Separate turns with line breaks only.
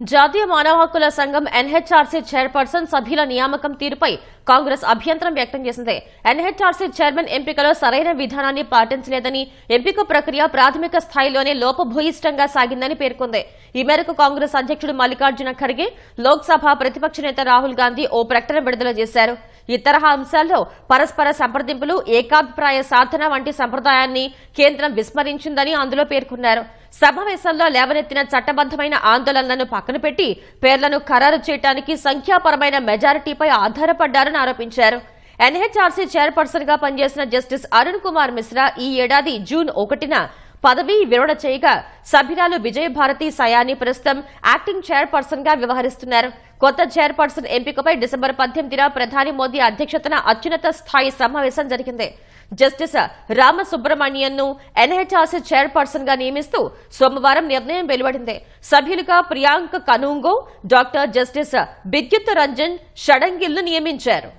జాతీయ మానవ హక్కుల సంఘం ఎన్హెచ్ఆర్సీ చైర్పర్సన్ సభ్యుల నియామకం తీరుపై కాంగ్రెస్ అభ్యంతరం వ్యక్తం చేసింది. ఎన్హెచ్ఆర్సీ చైర్మన్ ఎంపికలో సరైన విధానాన్ని పాటించలేదని ఎంపిక ప్రక్రియ ప్రాథమిక స్థాయిలోనే లోపభూయిష్టంగా సాగిందని పేర్కొంది. ఈ మేరకు కాంగ్రెస్ అధ్యక్షుడు మల్లికార్జున ఖర్గే లోక్సభ ప్రతిపక్ష నేత రాహుల్ గాంధీ ఓ ప్రకటన విడుదల చేశారు. ఈ తరహా అంశాల్లో పరస్పర సంప్రదింపులు ఏకాభిప్రాయ సాధన వంటి సంప్రదాయాన్ని కేంద్రం విస్మరించిందని అందులో పేర్కొన్నారు. సమావేశంలో లేవనెత్తిన చట్టబద్దమైన ఆందోళనలను పక్కన పెట్టి పేర్లను ఖరారు చేయడానికి సంఖ్యాపరమైన మెజారిటీపై ఆధారపడ్డారని ఆరోపించారు. ఎన్హెచ్ఆర్సీ చైర్పర్సన్గా పనిచేసిన జస్టిస్ అరుణ్ కుమార్ మిశ్రా ఈ ఏడాది జూన్ ఒకటిన పదవీ విరమణ చేయగా సభ్యురాలు విజయభారతి సయాని ప్రస్తుతం యాక్టింగ్ చైర్పర్సన్గా వ్యవహరిస్తున్నారు. కొత్త చైర్పర్సన్ ఎంపికపై డిసెంబర్ పద్దెనిమిదిన ప్రధాని మోదీ అధ్యక్షతన అత్యున్నత స్థాయి సమావేశం జరిగింది. జస్టిస్ రామసుబ్రహ్మణ్యన్ను ఎన్హెచ్ఆర్సీ చైర్పర్సన్గా నియమిస్తూ సోమవారం నిర్ణయం వెలువడింది. సభ్యులుగా ప్రియాంక కనూంగో డాక్టర్ జస్టిస్ బిద్యుత్ రంజన్ షడంగిల్ను నియమించారు.